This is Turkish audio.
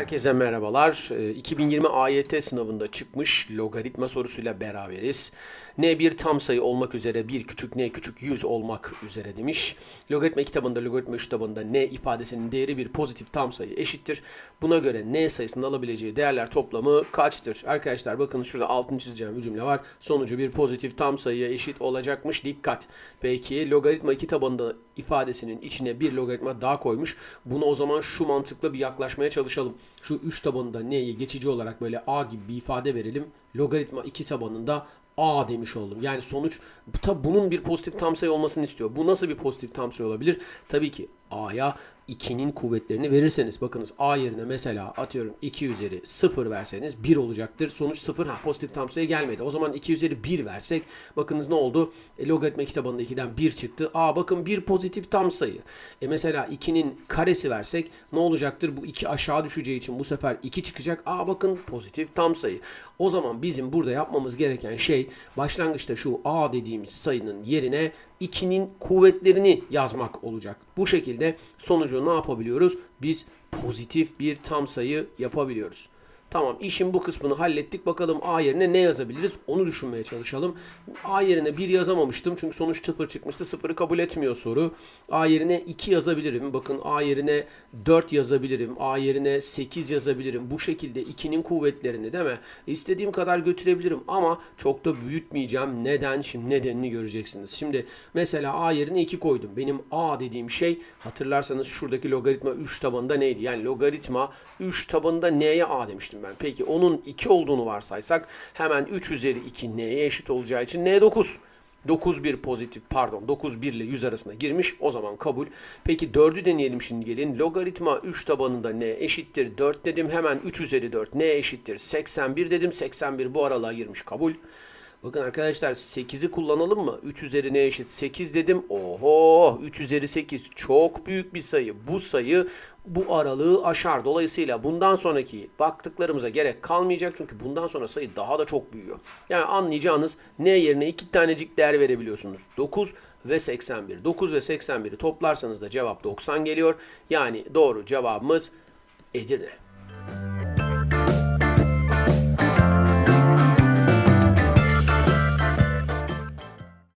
Herkese merhabalar. Ee, 2020 AYT sınavında çıkmış logaritma sorusuyla beraberiz. N bir tam sayı olmak üzere bir küçük n küçük 100 olmak üzere demiş. Logaritma kitabında logaritma 3 kitabında n ifadesinin değeri bir pozitif tam sayı eşittir. Buna göre n sayısının alabileceği değerler toplamı kaçtır? Arkadaşlar bakın şurada altını çizeceğim bir cümle var. Sonucu bir pozitif tam sayıya eşit olacakmış. Dikkat. Peki logaritma kitabında ifadesinin içine bir logaritma daha koymuş. Bunu o zaman şu mantıkla bir yaklaşmaya çalışalım. Şu 3 tabanında n'yi geçici olarak böyle a gibi bir ifade verelim. Logaritma 2 tabanında a demiş oldum. Yani sonuç tabi bunun bir pozitif tam sayı olmasını istiyor. Bu nasıl bir pozitif tam sayı olabilir? Tabii ki a'ya 2'nin kuvvetlerini verirseniz bakınız a yerine mesela atıyorum 2 üzeri 0 verseniz 1 olacaktır. Sonuç 0 ha pozitif tam sayı gelmedi. O zaman 2 üzeri 1 versek bakınız ne oldu? E, logaritma kitabında 2'den 1 çıktı. Aa bakın 1 pozitif tam sayı. E mesela 2'nin karesi versek ne olacaktır? Bu 2 aşağı düşeceği için bu sefer 2 çıkacak. Aa bakın pozitif tam sayı. O zaman bizim burada yapmamız gereken şey başlangıçta şu a dediğimiz sayının yerine 2'nin kuvvetlerini yazmak olacak. Bu şekilde sonucu ne yapabiliyoruz? Biz pozitif bir tam sayı yapabiliyoruz. Tamam işin bu kısmını hallettik. Bakalım A yerine ne yazabiliriz? Onu düşünmeye çalışalım. A yerine 1 yazamamıştım. Çünkü sonuç 0 çıkmıştı. 0'ı kabul etmiyor soru. A yerine 2 yazabilirim. Bakın A yerine 4 yazabilirim. A yerine 8 yazabilirim. Bu şekilde 2'nin kuvvetlerini değil mi? İstediğim kadar götürebilirim ama çok da büyütmeyeceğim. Neden? Şimdi nedenini göreceksiniz. Şimdi mesela A yerine 2 koydum. Benim A dediğim şey hatırlarsanız şuradaki logaritma 3 tabanında neydi? Yani logaritma 3 tabanında n'ye A demiştim ben. Peki onun 2 olduğunu varsaysak hemen 3 üzeri 2 n'ye eşit olacağı için n 9. 9 bir pozitif pardon 9 1 ile 100 arasına girmiş o zaman kabul. Peki 4'ü deneyelim şimdi gelin. Logaritma 3 tabanında n eşittir 4 dedim hemen 3 üzeri 4 n eşittir 81 dedim 81 bu aralığa girmiş kabul. Bakın arkadaşlar 8'i kullanalım mı? 3 üzeri ne eşit? 8 dedim. Oho 3 üzeri 8 çok büyük bir sayı. Bu sayı bu aralığı aşar. Dolayısıyla bundan sonraki baktıklarımıza gerek kalmayacak. Çünkü bundan sonra sayı daha da çok büyüyor. Yani anlayacağınız n yerine iki tanecik değer verebiliyorsunuz. 9 ve 81. 9 ve 81'i toplarsanız da cevap 90 geliyor. Yani doğru cevabımız Edirne.